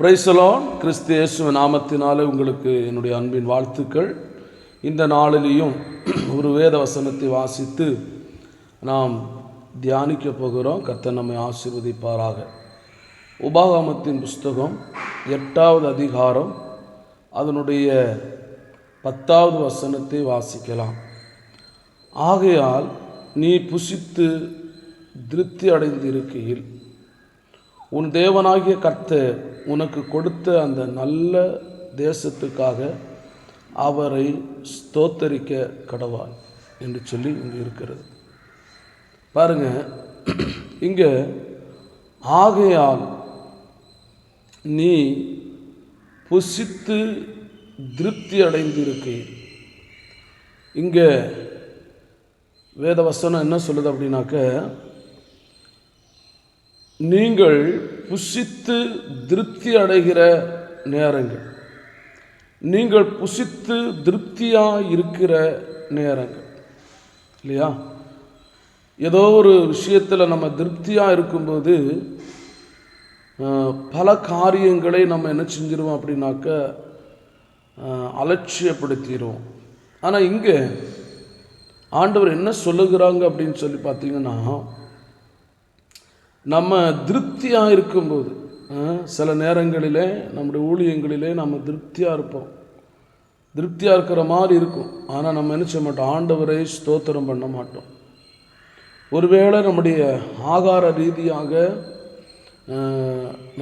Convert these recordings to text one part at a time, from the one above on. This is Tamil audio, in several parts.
பிரைசலோன் கிறிஸ்து இயேசுவ நாமத்தினாலே உங்களுக்கு என்னுடைய அன்பின் வாழ்த்துக்கள். இந்த நாளிலேயும் ஒரு வேத வசனத்தை வாசித்து நாம் தியானிக்க போகிறோம். கர்த்தர் நம்மை ஆசீர்வதிப்பாராக. உபாகமத்தின் புஸ்தகம் எட்டாவது அதிகாரம் அதனுடைய பத்தாவது வசனத்தை வாசிக்கலாம். ஆகையால் நீ புசித்து திருப்தி அடைந்திருக்கையில் உன் தேவனாகிய கர்த்தர் உனக்கு கொடுத்த அந்த நல்ல தேசத்துக்காக அவரை ஸ்தோத்தரிக்க கடவாய் என்று சொல்லி இங்கே இருக்கிறது. பாருங்க இங்கே ஆகையால் நீ புசித்து திருப்தி அடைந்திருக்கையில் இங்கே வேதவசனம் என்ன சொல்லுது அப்படின்னாக்க நீங்கள் புசித்து திருப்தி அடைகிற நேரங்கள். நீங்கள் புசித்து திருப்தியாக இருக்கிற நேரங்கள். இல்லையா? ஏதோ ஒரு விஷயத்தில் நம்ம திருப்தியாக இருக்கும்போது பல காரியங்களை நம்ம என்ன செஞ்சிருவோம் அப்படின்னாக்க அலட்சியப்படுத்திடுவோம் ஆனால் இங்கே ஆண்டவர் என்ன சொல்லுகிறாங்க அப்படின்னு சொல்லி பார்த்தீங்கன்னா நம்ம திருப்தியாக இருக்கும்போது சில நேரங்களிலே நம்முடைய ஊழியங்களிலே நம்ம திருப்தியாக இருப்போம். திருப்தியாக இருக்கிற மாதிரி இருக்கும். ஆனால் நம்ம என்ன செய்ய மாட்டோம்? ஆண்டவரை ஸ்தோத்திரம் பண்ண மாட்டோம். ஒருவேளை நம்முடைய ஆகார ரீதியாக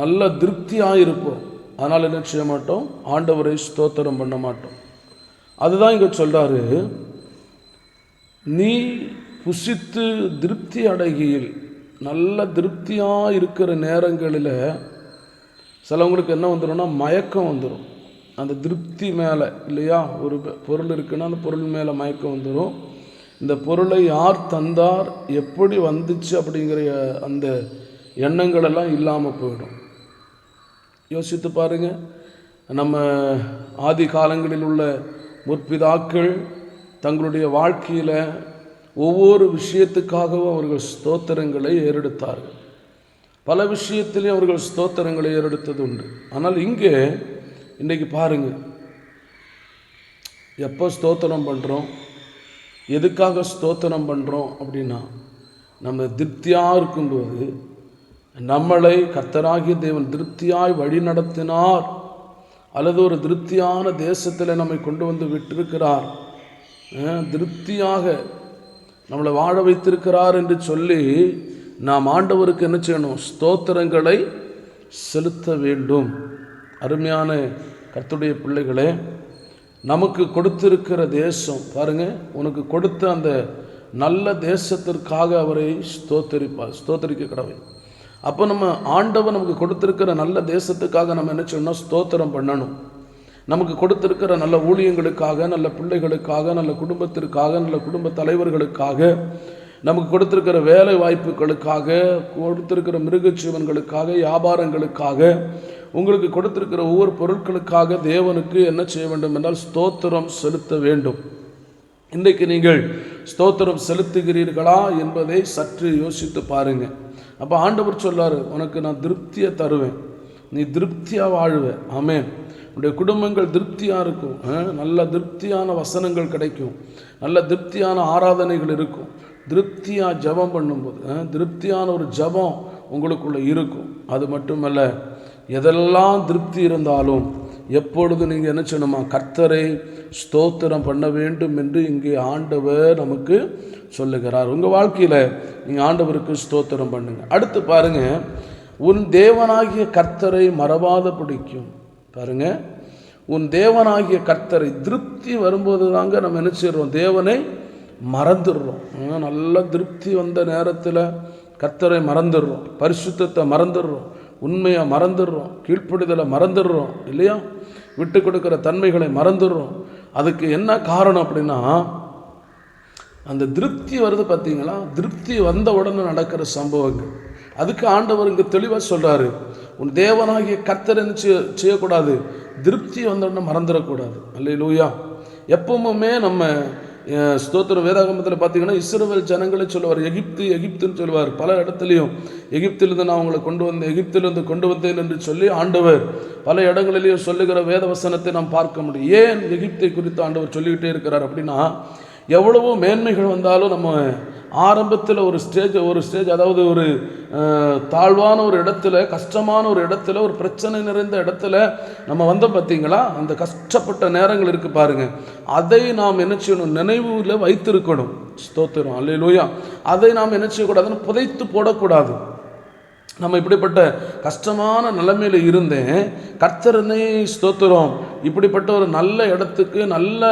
நல்ல திருப்தியாக இருப்போம். அதனால் என்ன செய்ய மாட்டோம்? ஆண்டவரை ஸ்தோத்திரம் பண்ண மாட்டோம். அதுதான் இங்கே சொல்கிறாரு நீ புசித்து திருப்தி அடைகையில் நல்ல திருப்தியாக இருக்கிற நேரங்களில் சிலவங்களுக்கு என்ன வந்துடும்னா மயக்கம் வந்துடும் அந்த திருப்தி மேலே இல்லையா? ஒரு பொருள் இருக்குன்னா அந்த பொருள் மேலே மயக்கம் வந்துடும் இந்த பொருளை யார் தந்தார்? எப்படி வந்துச்சு அப்படிங்கிற அந்த எண்ணங்களெல்லாம் இல்லாமல் போயிடும். யோசித்து பாருங்க. நம்ம ஆதி காலங்களில் உள்ள முற்பிதாக்கள் தங்களுடைய வாழ்க்கையில் ஒவ்வொரு விஷயத்துக்காகவும் அவர்கள் ஸ்தோத்திரங்களை ஏறெடுத்தார்கள். பல விஷயத்திலையும் அவர்கள் ஸ்தோத்திரங்களை ஏறெடுத்தது உண்டு. ஆனால் இங்கே இன்றைக்கு பாருங்க. எப்போ ஸ்தோத்திரம் பண்ணுறோம் எதுக்காக ஸ்தோத்திரம் பண்ணுறோம் அப்படின்னா நம்ம திருப்தியாக இருக்கும்போது நம்மளை கர்த்தராகிய தேவன் திருப்தியாய் வழி நடத்தினார். அல்லது ஒரு திருப்தியான தேசத்தில் நம்மை கொண்டு வந்து விட்டிருக்கிறார். திருப்தியாக நம்மளை வாழ வைத்திருக்கிறார் என்று சொல்லி நாம் ஆண்டவருக்கு என்ன செய்யணும்? ஸ்தோத்திரங்களை செலுத்த வேண்டும். அருமையான கர்த்துடைய பிள்ளைகளே நமக்கு கொடுத்திருக்கிற தேசம் பாருங்க உனக்கு கொடுத்த அந்த நல்ல தேசத்திற்காக அவரை ஸ்தோத்தரிப்பார் ஸ்தோத்தரிக்க கடவை அப்போ நம்ம ஆண்டவர் நமக்கு கொடுத்திருக்கிற நல்ல தேசத்துக்காக நம்ம என்ன செய்யணும் ஸ்தோத்திரம் பண்ணணும். நமக்கு கொடுத்திருக்கிற நல்ல ஊழியங்களுக்காக நல்ல பிள்ளைகளுக்காக நல்ல குடும்பத்திற்காக நல்ல குடும்ப தலைவர்களுக்காக நமக்கு கொடுத்திருக்கிற வேலை வாய்ப்புகளுக்காக கொடுத்திருக்கிற மிருகஜீவன்களுக்காக வியாபாரங்களுக்காக உங்களுக்கு கொடுத்திருக்கிற ஒவ்வொரு பொருட்களுக்காக தேவனுக்கு என்ன செய்ய வேண்டும் என்றால் ஸ்தோத்திரம் செலுத்த வேண்டும். இன்றைக்கு நீங்கள் ஸ்தோத்திரம் செலுத்துகிறீர்களா என்பதை சற்று யோசித்து பாருங்கள் அப்போ ஆண்டவர் சொல்லாரு உனக்கு நான் திருப்தியை தருவேன். நீ திருப்தியாக வாழுவ. ஆமென். உடைய குடும்பங்கள் திருப்தியாக இருக்கும். நல்ல திருப்தியான வசனங்கள் கிடைக்கும். நல்ல திருப்தியான ஆராதனைகள் இருக்கும். திருப்தியாக ஜெபம் பண்ணும்போது திருப்தியான ஒரு ஜெபம் உங்களுக்குள்ளே இருக்கும். அது மட்டுமல்ல எதெல்லாம் திருப்தி இருந்தாலும் எப்பொழுது நீங்கள் என்ன செய்யணுமா? கர்த்தரை ஸ்தோத்திரம் பண்ண வேண்டும் என்று இங்கே ஆண்டவர் நமக்கு சொல்லுகிறார். உங்கள் வாழ்க்கையில் நீங்கள் ஆண்டவருக்கு ஸ்தோத்திரம் பண்ணுங்கள் அடுத்து பாருங்கள் உன் தேவனாகிய கர்த்தரை மறவாத பிடிக்கும் பாருங்க. உன் தேவனாகிய கர்த்தரை திருப்தி வரும்போது தாங்க நம்ம என்ன செய்கிறோம் தேவனை மறந்துடுறோம். நல்ல திருப்தி வந்த நேரத்தில் கர்த்தரை மறந்துடுறோம். பரிசுத்தத்தை மறந்துடுறோம். உண்மையை மறந்துடுறோம். கீழ்ப்படிதலை மறந்துடுறோம். இல்லையா? விட்டு கொடுக்குற தன்மைகளை மறந்துடுறோம். அதுக்கு என்ன காரணம் அப்படின்னா அந்த திருப்தி வருது பார்த்தீங்களா திருப்தி வந்த உடனே நடக்கிற சம்பவங்கள். அதுக்கு ஆண்டவர் இங்கே தெளிவாக சொல்கிறாரு உன் தேவனாகிய கர்த்தர் என்ன செய்யக்கூடாது. திருப்தி வந்தோடனே மறந்துடக்கூடாது. அல்ல லூயா எப்பவுமே நம்ம ஸ்தோத்திர வேதாகமத்தில் பார்த்தீங்கன்னா இஸ்ரவேல் ஜனங்களை சொல்லுவார். எகிப்து எகிப்துன்னு சொல்லுவார். பல இடத்துலையும் எகிப்திலிருந்து நான் அவங்களை கொண்டு வந்தேன் எகிப்திலிருந்து கொண்டு வந்தேன் என்று சொல்லி ஆண்டவர் பல இடங்களிலேயும் சொல்லுகிற வேத வசனத்தை நாம் பார்க்க முடியும். ஏன் எகிப்தை குறித்து ஆண்டவர் சொல்லிக்கிட்டே இருக்கிறார் அப்படின்னா எவ்வளவோ மேன்மைகள் வந்தாலும் நம்ம ஆரம்பத்தில் ஒரு ஸ்டேஜ் ஒரு ஸ்டேஜ் அதாவது ஒரு தாழ்வான ஒரு இடத்துல கஷ்டமான ஒரு இடத்துல ஒரு பிரச்சனை நிறைந்த இடத்துல நம்ம வந்தோம் பார்த்தீங்களா அந்த கஷ்டப்பட்ட நேரங்கள் இருக்கு பாருங்க. அதை நாம் என்ன செய்யணும்? நினைவுல வைத்திருக்கணும். ஸ்தோத்திரம். அல்லையிலூயா அதை நாம் என்ன செய்யக்கூடாதுன்னு புதைத்து போடக்கூடாது. நம்ம இப்படிப்பட்ட கஷ்டமான நிலைமையில் இருந்தேன். கர்த்தரனை ஸ்தோத்திரம். இப்படிப்பட்ட ஒரு நல்ல இடத்துக்கு நல்ல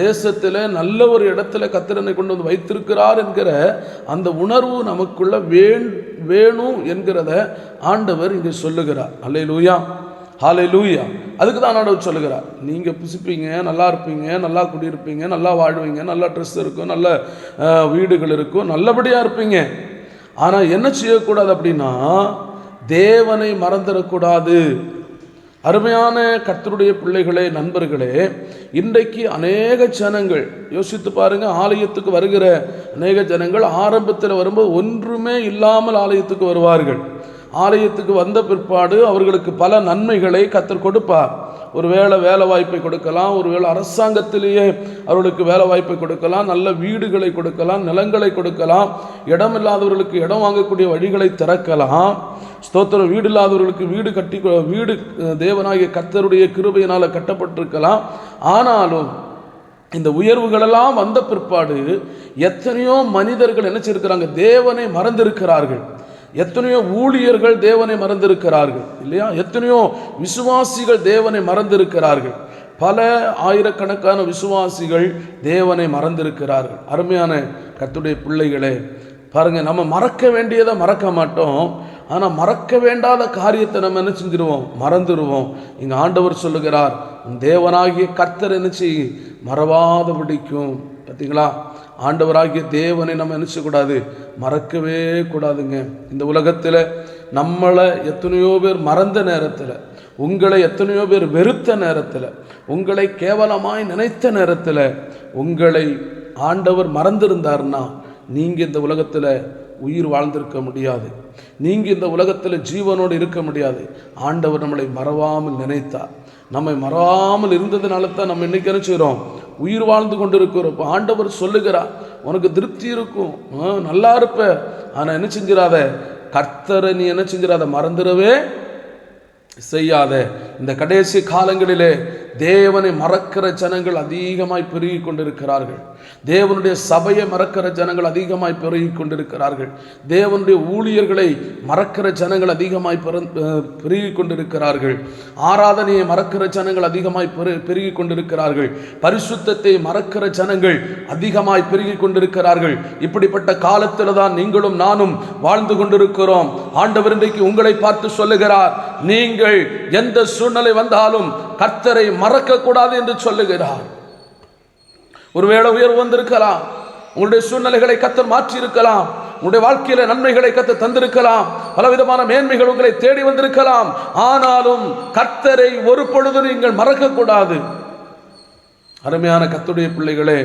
தேசத்தில் நல்ல ஒரு இடத்துல கர்த்தரனை கொண்டு வந்து வைத்திருக்கிறார் என்கிற அந்த உணர்வு நமக்குள்ள வேண் வேணும் என்கிறத ஆண்டவர் இங்கே சொல்லுகிறார். அல்லே லூயா ஹாலே லூயா அதுக்கு தான் ஆண்டவர் சொல்லுகிறார். நீங்கள் புசிப்பீங்க நல்லா இருப்பீங்க நல்லா குடியிருப்பீங்க நல்லா வாழ்வீங்க நல்லா ட்ரெஸ் இருக்கும் நல்ல வீடுகள் இருக்கும் நல்லபடியாக இருப்பீங்க. ஆனால் என்ன செய்யக்கூடாது அப்படின்னா தேவனை மறந்துடக்கூடாது. அருமையான கர்த்தருடைய பிள்ளைகளே நண்பர்களே இன்றைக்கு அநேக ஜனங்கள் யோசித்து பாருங்க ஆலயத்துக்கு வருகிற அநேக ஜனங்கள் ஆரம்பத்தில் வரும்போது ஒன்றுமே இல்லாமல் ஆலயத்துக்கு வருவார்கள். ஆலயத்துக்கு வந்த பிற்பாடு அவர்களுக்கு பல நன்மைகளை கத்தர் கொடுப்பார். ஒரு வேலை வாய்ப்பை கொடுக்கலாம் ஒருவேளை அரசாங்கத்திலேயே அவர்களுக்கு வேலை வாய்ப்பை கொடுக்கலாம் நல்ல வீடுகளை கொடுக்கலாம் நிலங்களை கொடுக்கலாம் இடம் இல்லாதவர்களுக்கு இடம் வாங்கக்கூடிய வழிகளை திறக்கலாம். ஸ்தோத்திரம் வீடு இல்லாதவர்களுக்கு வீடு கட்டி வீடு தேவனாகிய கத்தருடைய கிருபையினால் கட்டப்பட்டிருக்கலாம். ஆனாலும் இந்த உயர்வுகளெல்லாம் வந்த பிற்பாடு எத்தனையோ மனிதர்கள் என்ன தேவனை மறந்திருக்கிறார்கள். எத்தனையோ ஊழியர்கள் தேவனை மறந்திருக்கிறார்கள் இல்லையா? எத்தனையோ விசுவாசிகள் தேவனை மறந்திருக்கிறார்கள். பல ஆயிரக்கணக்கான விசுவாசிகள் தேவனை மறந்திருக்கிறார்கள். அருமையான கத்துடைய பிள்ளைகளே பாருங்க நம்ம மறக்க வேண்டியதை மறக்க மாட்டோம். ஆனால் மறக்க வேண்டாத காரியத்தை நம்ம என்ன செஞ்சிருவோம்? மறந்துடுவோம் இங்கே ஆண்டவர் சொல்லுகிறார் தேவனாகிய கர்த்தர் என்ன செய்ய மறவாத பிடிக்கும் பார்த்தீங்களா ஆண்டவராகிய தேவனை நம்ம நினச்சக்கூடாது. மறக்கவே கூடாதுங்க. இந்த உலகத்தில் நம்மளை எத்தனையோ பேர் மறந்த நேரத்தில் உங்களை எத்தனையோ பேர் வெறுத்த நேரத்தில் உங்களை கேவலமாய் நினைத்த நேரத்தில் உங்களை ஆண்டவர் மறந்திருந்தார்னா நீங்கள் இந்த உலகத்தில் உயிர் வாழ்ந்திருக்க முடியாது. நீங்கள் இந்த உலகத்தில் ஜீவனோடு இருக்க முடியாது. ஆண்டவர் நம்மளை மறவாமல் நினைத்தார். நம்மை மறவாமல் இருந்ததுனால தான் நம்ம இன்னைக்கு என்ன செய்கிறோம் உயிர் வாழ்ந்து கொண்டு இருக்கிறோம் இப்போ ஆண்டவர் சொல்லுகிறார் உனக்கு திருப்தி இருக்கும். ஆ, நல்லா இருப்ப. ஆனால் என்ன செஞ்சிடாத கர்த்தரை நீ என்ன செஞ்சிடாத மறந்துடவே செய்யாத. இந்த கடைசி காலங்களிலே தேவனை மறக்கிற ஜனங்கள் அதிகமாய் பெருகி கொண்டிருக்கிறார்கள். தேவனுடைய சபையை மறக்கிற ஜனங்கள் அதிகமாய் பெருகி கொண்டிருக்கிறார்கள் தேவனுடைய ஊழியர்களை மறக்கிற ஜனங்கள் அதிகமாய் பெருகி கொண்டிருக்கிறார்கள் ஆராதனையை மறக்கிற ஜனங்கள் அதிகமாய் பெரு பெருகி கொண்டிருக்கிறார்கள் பரிசுத்தத்தை மறக்கிற ஜனங்கள் அதிகமாய் பெருகி கொண்டிருக்கிறார்கள் இப்படிப்பட்ட காலத்தில் தான் நீங்களும் நானும் வாழ்ந்து கொண்டிருக்கிறோம். ஆண்டவர் இன்றைக்கு உங்களை பார்த்து சொல்லுகிறார் நீங்கள் எந்த சூழ்நிலை வந்தாலும் கர்த்தரை மறக்க கூடாது என்று சொல்லுகிறார். ஒருவேளை உயர்வு வந்திருக்கலாம். உங்களுடைய சூழ்நிலைகளை கத்தர் மாற்றி இருக்கலாம் உங்களுடைய வாழ்க்கையில நன்மைகளை கத்து தந்திருக்கலாம். பலவிதமான மேன்மைகள் உங்களை தேடி வந்திருக்கலாம். ஆனாலும் கர்த்தரை ஒரு பொழுது நீங்கள் மறக்க கூடாது அருமையான கத்துடைய பிள்ளைகளே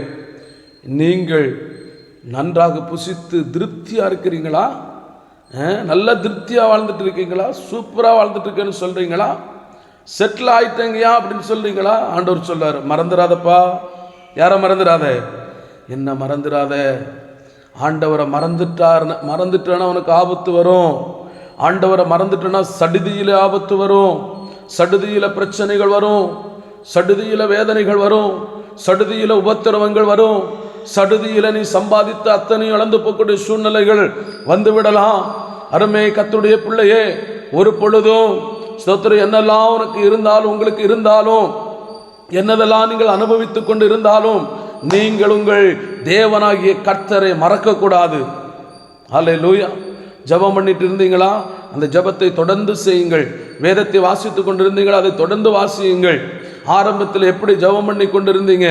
நீங்கள் நன்றாக புசித்து திருப்தியா இருக்கிறீங்களா? நல்ல திருப்தியா வாழ்ந்துட்டு இருக்கீங்களா? சூப்பரா வாழ்ந்துட்டு இருக்கேன்னு சொல்றீங்களா? செட்டில் ஆயிட்டேங்கயா அப்படின்னு சொல்றீங்களா? ஆண்டவர் சொல்றாரு மறந்துடாதப்பா யாரை மறந்துடாத? என்ன மறந்துடாத? ஆண்டவரை மறந்துட்டார் மறந்துட்டேன்னா உனக்கு ஆபத்து வரும். ஆண்டவரை மறந்துட்டேன்னா சடுதியில் ஆபத்து வரும். சடுதியில் பிரச்சனைகள் வரும். சடுதியில் வேதனைகள் வரும். சடுதியில் உபத்திரவங்கள் வரும். சடுதியில் நீ சம்பாதித்த அத்தனை இழந்து போகக்கூடிய சூழ்நிலைகள் வந்து விடலாம். அருமை கத்துடைய பிள்ளையே ஒரு பொழுதும் ஸ்தோத்திரம் என்னெல்லாம் உனக்கு இருந்தாலும் உங்களுக்கு இருந்தாலும் என்னதெல்லாம் நீங்கள் அனுபவித்துக் கொண்டு இருந்தாலும் நீங்கள் உங்கள் தேவனாகிய கர்த்தரை மறக்கக்கூடாது. அல்ல லூயா ஜெபம் பண்ணிட்டு இருந்தீங்களா? அந்த ஜெபத்தை தொடர்ந்து செய்யுங்கள். வேதத்தை வாசித்துக் கொண்டிருந்தீங்களா? அதை தொடர்ந்து வாசியுங்கள். ஆரம்பத்தில் எப்படி ஜெபம் பண்ணி கொண்டிருந்தீங்க?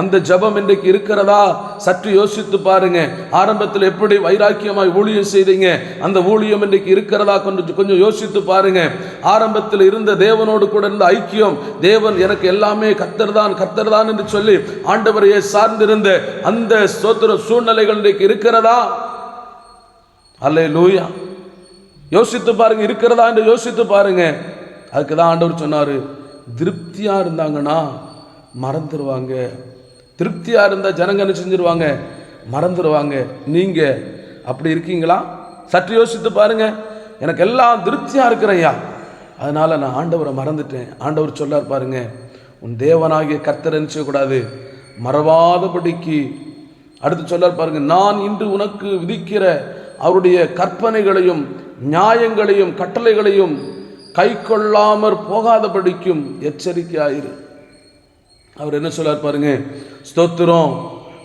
அந்த ஜெபம் இன்றைக்கு இருக்கிறதா? சற்று யோசித்து பாருங்க. ஆரம்பத்தில் எப்படி வைராக்கியமாய் ஊழியம் செய்தீங்க? அந்த ஊழியம் இன்றைக்கு இருக்கிறதா? கொஞ்சம் கொஞ்சம் யோசித்து பாருங்க. ஆரம்பத்தில் இருந்த தேவனோடு கூட இருந்த ஐக்கியம் தேவன் எனக்கு எல்லாமே கத்தர் தான் கத்தர் தான் என்று சொல்லி ஆண்டவரையே சார்ந்திருந்த அந்த ஸ்தோத்திர சூழ்நிலைகள் இன்றைக்கு இருக்கிறதா? அல்லே லூயா யோசித்து பாருங்க இருக்கிறதா என்று யோசித்து பாருங்க. அதுக்கு தான் ஆண்டவர் சொன்னார் திருப்தியாக இருந்தாங்கன்னா மறந்துடுவாங்க திருப்தியாக இருந்தால் ஜனங்க என்ன செஞ்சிருவாங்க? மறந்துடுவாங்க நீங்கள் அப்படி இருக்கீங்களா? சற்று யோசித்து பாருங்கள் எனக்கு எல்லாம் திருப்தியாக இருக்கிறையா அதனால் நான் ஆண்டவரை மறந்துட்டேன். ஆண்டவர் சொல்லார் பாருங்க. உன் தேவனாகிய கர்த்தர் நினச்சக்கூடாது மறவாதபடிக்கு. அடுத்து சொல்லார் பாருங்க. நான் இன்று உனக்கு விதிக்கிற அவருடைய கற்பனைகளையும் நியாயங்களையும் கட்டளைகளையும் கை கொள்ளாமற் போகாதபடிக்கும் எச்சரிக்கையாயிரு. அவர் என்ன சொல்லார் பாருங்க ஸ்தோத்திரம்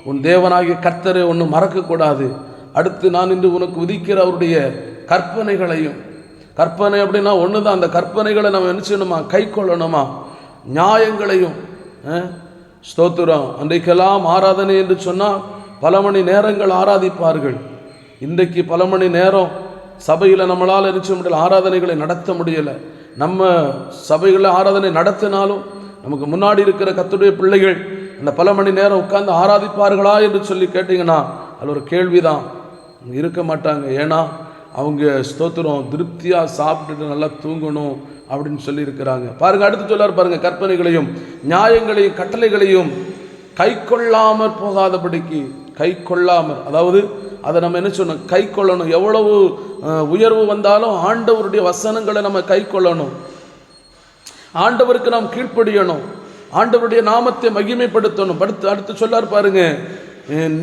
உன் தேவனாகிய கர்த்தரை ஒன்று மறக்கக்கூடாது. அடுத்து நான் இன்று உனக்கு உதிக்கிற அவருடைய கற்பனைகளையும் கற்பனை அப்படின்னா ஒன்று தான் அந்த கற்பனைகளை நம்ம என்ன செய்யணுமா? கை கொள்ளணுமா நியாயங்களையும் ஸ்தோத்திரம் அன்றைக்கெல்லாம் ஆராதனை என்று சொன்னால் பல மணி நேரங்கள் ஆராதிப்பார்கள். இன்றைக்கு பல மணி நேரம் சபையில் நம்மளால் இருந்துச்சு முடியல ஆராதனைகளை நடத்த முடியலை. நம்ம சபைகளில் ஆராதனை நடத்தினாலும் நமக்கு முன்னாடி இருக்கிற கத்துடைய பிள்ளைகள் அந்த பல மணி நேரம் உட்கார்ந்து ஆராதிப்பார்களா என்று சொல்லி கேட்டிங்கன்னா அது ஒரு கேள்விதான். இருக்க மாட்டாங்க. ஏன்னா அவங்க ஸ்தோத்திரம் திருப்தியாக சாப்பிட்டுட்டு நல்லா தூங்கணும் அப்படின்னு சொல்லி இருக்கிறாங்க பாருங்கள் அடுத்து சொல்லார் பாருங்கள் கற்பனைகளையும் நியாயங்களையும் கட்டளைகளையும் கை கொள்ளாமற் போகாதபடிக்கு கை கொள்ளாமல் அதாவது அதை நம்ம என்ன சொல்லணும்? கை கொள்ளணும். எவ்வளவு உயர்வு வந்தாலும் ஆண்டவருடைய வசனங்களை நம்ம கை கொள்ளணும். ஆண்டவருக்கு நாம் கீழ்ப்படியணும். ஆண்டவருடைய நாமத்தை மகிமைப்படுத்தணும். படுத்து அடுத்து சொல்லார் பாருங்க.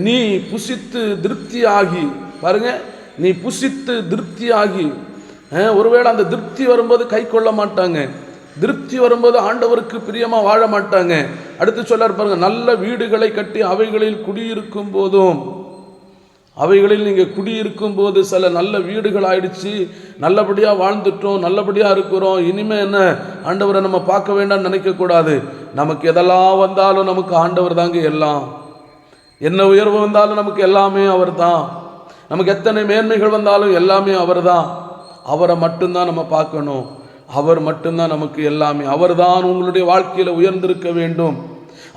நீ புசித்து திருப்தியாகி பாருங்க. நீ புசித்து திருப்தியாகி. ஆகி ஒருவேளை அந்த திருப்தி வரும்போது கை கொள்ள மாட்டாங்க. திருப்தி வரும்போது ஆண்டவருக்கு பிரியமாக வாழ மாட்டாங்க. அடுத்து சொல்லார் பாருங்க. நல்ல வீடுகளை கட்டி அவைகளில் குடியிருக்கும் போதும் அவைகளில் நீங்கள் குடியிருக்கும் போது சில நல்ல வீடுகள் ஆயிடுச்சு நல்லபடியாக வாழ்ந்துட்டோம் நல்லபடியாக இருக்கிறோம் இனிமே என்ன? ஆண்டவரை நம்ம பார்க்க வேண்டாம்னு நினைக்கக்கூடாது நமக்கு எதெல்லாம் வந்தாலும் நமக்கு ஆண்டவர் தாங்க எல்லாம். என்ன உயர்வு வந்தாலும் நமக்கு எல்லாமே அவர் தான் நமக்கு எத்தனை மேன்மைகள் வந்தாலும் எல்லாமே அவர் தான் அவரை மட்டும்தான் நம்ம பார்க்கணும். அவர் மட்டும்தான் நமக்கு எல்லாமே. அவர் தான் உங்களுடைய வாழ்க்கையில் உயர்ந்திருக்க வேண்டும்.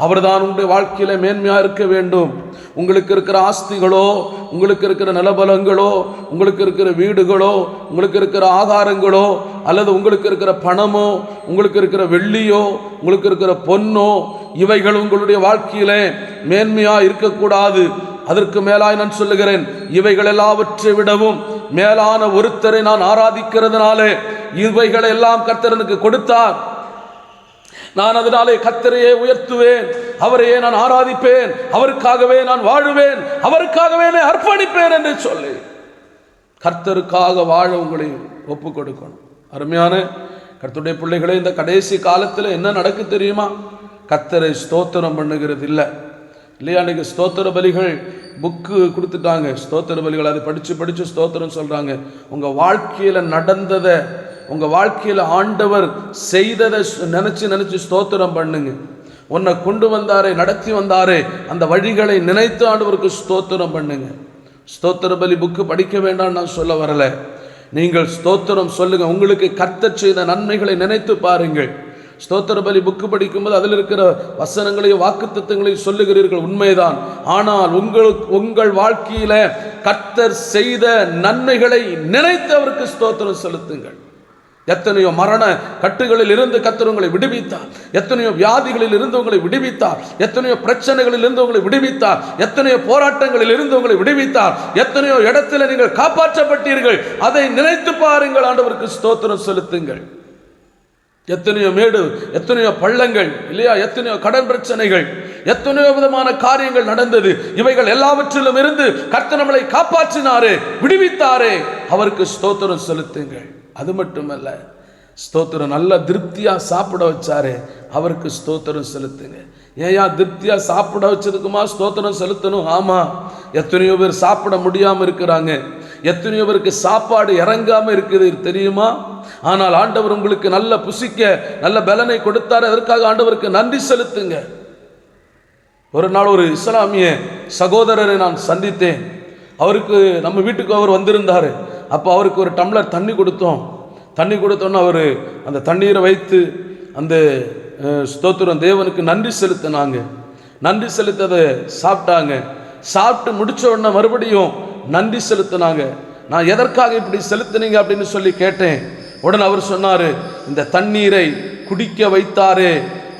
அவர்தான் உங்களுடைய வாழ்க்கையில் மேன்மையாக இருக்க வேண்டும். உங்களுக்கு இருக்கிற ஆஸ்திகளோ உங்களுக்கு இருக்கிற நிலபலங்களோ உங்களுக்கு இருக்கிற வீடுகளோ உங்களுக்கு இருக்கிற ஆகாரங்களோ அல்லது உங்களுக்கு இருக்கிற பணமோ உங்களுக்கு இருக்கிற வெள்ளியோ உங்களுக்கு இருக்கிற பொன்னோ இவைகள் உங்களுடைய வாழ்க்கையில் மேன்மையாக இருக்கக்கூடாது. அதற்கு மேலாய் நான் சொல்லுகிறேன் இவைகள் எல்லாவற்றை விடவும் மேலான ஒருத்தரை நான் ஆராதிக்கிறதுனாலே இவைகளை எல்லாம் கர்த்தரனுக்கு கொடுத்தார். நான் அதனாலே கத்தரையே உயர்த்துவேன். அவரையே நான் ஆராதிப்பேன். அவருக்காகவே நான் வாழுவேன். அவருக்காகவே அர்ப்பணிப்பேன் என்று சொல்லி கர்த்தருக்காக வாழ உங்களை ஒப்பு கொடுக்கணும் அருமையான கர்த்தருடைய பிள்ளைகளே இந்த கடைசி காலத்தில் என்ன நடக்கு தெரியுமா? கத்தரை ஸ்தோத்திரம் பண்ணுகிறது இல்லை. இல்லையா அன்றைக்கி ஸ்தோத்திர பலிகள் புக்கு கொடுத்துட்டாங்க. ஸ்தோத்திர பலிகள் அதை படித்து படித்து ஸ்தோத்திரம் சொல்கிறாங்க உங்கள் வாழ்க்கையில் நடந்ததை உங்கள் வாழ்க்கையில் ஆண்டவர் செய்ததை நினச்சி நினச்சி ஸ்தோத்திரம் பண்ணுங்க. உன்னை கொண்டு வந்தாரே நடத்தி வந்தாரே அந்த வழிகளை நினைத்து ஆண்டவருக்கு ஸ்தோத்திரம் பண்ணுங்க. ஸ்தோத்திர பலி புக்கு படிக்க வேண்டாம் நான் சொல்ல வரல. நீங்கள் ஸ்தோத்திரம் சொல்லுங்கள் உங்களுக்கு கர்த்தர் செய்த நன்மைகளை நினைத்து பாருங்கள். ஸ்தோத்திர பலி புக்கு படிக்கும்போது அதில் இருக்கிற வசனங்களையும் வாக்குத்தத்தங்களையும் சொல்லுகிறீர்கள். உண்மைதான். ஆனால் உங்களுக்கு உங்கள் வாழ்க்கையில் கர்த்தர் செய்த நன்மைகளை நினைத்து அவருக்கு ஸ்தோத்திரம் செலுத்துங்கள். எத்தனையோ மரண கட்டுகளில் இருந்து கத்தர் உங்களை விடுவித்தார். எத்தனையோ வியாதிகளில் இருந்து உங்களை விடுவித்தார். எத்தனையோ பிரச்சனைகளில் இருந்து உங்களை விடுவித்தார். எத்தனையோ போராட்டங்களில் இருந்து உங்களை விடுவித்தார். எத்தனையோ இடத்துல நீங்கள் காப்பாற்றப்பட்டீர்கள். அதை நினைத்து பாருங்கள். ஆண்டவருக்கு ஸ்தோத்திரம் செலுத்துங்கள். எத்தனையோ மேடு எத்தனையோ பள்ளங்கள் இல்லையா? எத்தனையோ கடன் பிரச்சனைகள் எத்தனையோ விதமான காரியங்கள் நடந்தது. இவைகள் எல்லாவற்றிலும் இருந்து கர்த்தர் நம்மளை காப்பாற்றினாரே விடுவித்தாரே. அவருக்கு ஸ்தோத்திரம் செலுத்துங்கள். அது மட்டுமல்ல ஸ்தோத்திரம் நல்லா திருப்தியாக சாப்பிட வச்சாரே அவருக்கு ஸ்தோத்திரம் செலுத்துங்க. ஏயா திருப்தியாக சாப்பிட வச்சதுக்குமா ஸ்தோத்திரம் செலுத்தணும்? ஆமாம் எத்தனையோ பேர் சாப்பிட முடியாமல் இருக்கிறாங்க. எத்தனையோ பேருக்கு சாப்பாடு இறங்காமல் இருக்குது தெரியுமா? ஆனால் ஆண்டவர் உங்களுக்கு நல்ல புசிக்க நல்ல பலனை கொடுத்தார். அதற்காக ஆண்டவருக்கு நன்றி செலுத்துங்க. ஒரு நாள் ஒரு இஸ்லாமிய சகோதரரை நான் சந்தித்தேன். அவருக்கு நம்ம வீட்டுக்கு அவர் வந்திருந்தார். அப்போ அவருக்கு ஒரு டம்ளர் தண்ணி கொடுத்தோம். தண்ணி கொடுத்தோன்னு அவர் அந்த தண்ணீரை வைத்து அந்த ஸ்தோத்திரம் தேவனுக்கு நன்றி செலுத்தினாங்க. நன்றி செலுத்ததை சாப்பிட்டாங்க. சாப்பிட்டு முடித்த உடனே மறுபடியும் நன்றி செலுத்தினாங்க. நான் எதற்காக இப்படி செலுத்துனீங்க அப்படின்னு சொல்லி கேட்டேன். உடனே அவர் சொன்னார் இந்த தண்ணீரை குடிக்க வைத்தாரே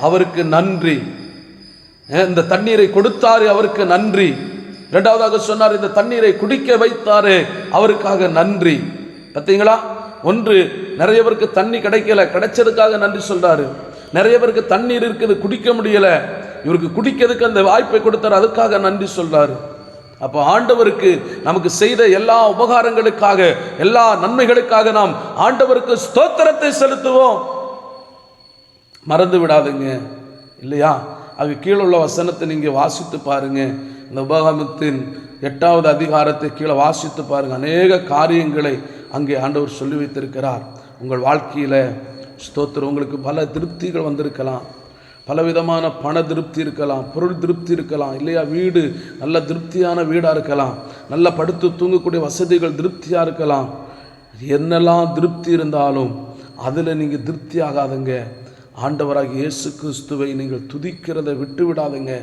அவருக்கு நன்றி. இந்த தண்ணீரை கொடுத்தாரு அவருக்கு நன்றி. இரண்டாவதாக சொன்னார் இந்த தண்ணீரை குடிக்க வைத்தாரு அவருக்காக நன்றி. பார்த்தீங்களா? ஒன்று நிறைய பேருக்கு தண்ணி கிடைக்கல கிடைச்சதுக்காக நன்றி சொல்றாரு. நிறைய பேருக்கு தண்ணீர் இருக்குது குடிக்க முடியல. இவருக்கு குடிக்கிறதுக்கு அந்த வாய்ப்பை கொடுத்தாரு அதுக்காக நன்றி சொல்றாரு. அப்போ ஆண்டவருக்கு நமக்கு செய்த எல்லா உபகாரங்களுக்காக எல்லா நன்மைகளுக்காக நாம் ஆண்டவருக்கு ஸ்தோத்திரத்தை செலுத்துவோம். மறந்து விடாதுங்க. இல்லையா? அது கீழே உள்ள வசனத்தை நீங்கள் வாசித்து பாருங்கள் இந்த உபகமத்தின் எட்டாவது அதிகாரத்தை கீழே வாசித்து பாருங்கள் அநேக காரியங்களை அங்கே ஆண்டவர் சொல்லி வைத்திருக்கிறார். உங்கள் வாழ்க்கையில் ஸ்தோத்திரம். உங்களுக்கு பல திருப்திகள் வந்திருக்கலாம். பலவிதமான பண திருப்தி இருக்கலாம். பொருள் திருப்தி இருக்கலாம். இல்லையா வீடு நல்ல திருப்தியான வீடாக இருக்கலாம். நல்ல படுத்து தூங்கக்கூடிய வசதிகள் திருப்தியாக இருக்கலாம். என்னெல்லாம் திருப்தி இருந்தாலும் அதில் நீங்கள் திருப்தி ஆகாதுங்க. ஆண்டவராக இயேசு கிறிஸ்துவை நீங்கள் துதிக்கிறதை விட்டு விடாதுங்க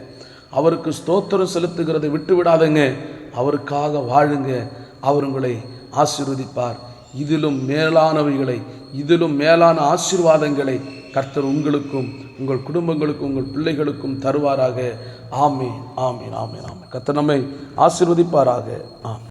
அவருக்கு ஸ்தோத்திரம் செலுத்துகிறதை விட்டு விடாதுங்க. அவருக்காக வாழுங்க. அவர் உங்களை ஆசீர்வதிப்பார். இதிலும் மேலானவைகளை இதிலும் மேலான ஆசீர்வாதங்களை கர்த்தர் உங்களுக்கும் உங்கள் குடும்பங்களுக்கும் உங்கள் பிள்ளைகளுக்கும் தருவாராக. ஆமே ஆமீன் ஆமீன் ஆமீன். கர்த்தர் நம்மை ஆசீர்வதிப்பாராக. ஆம்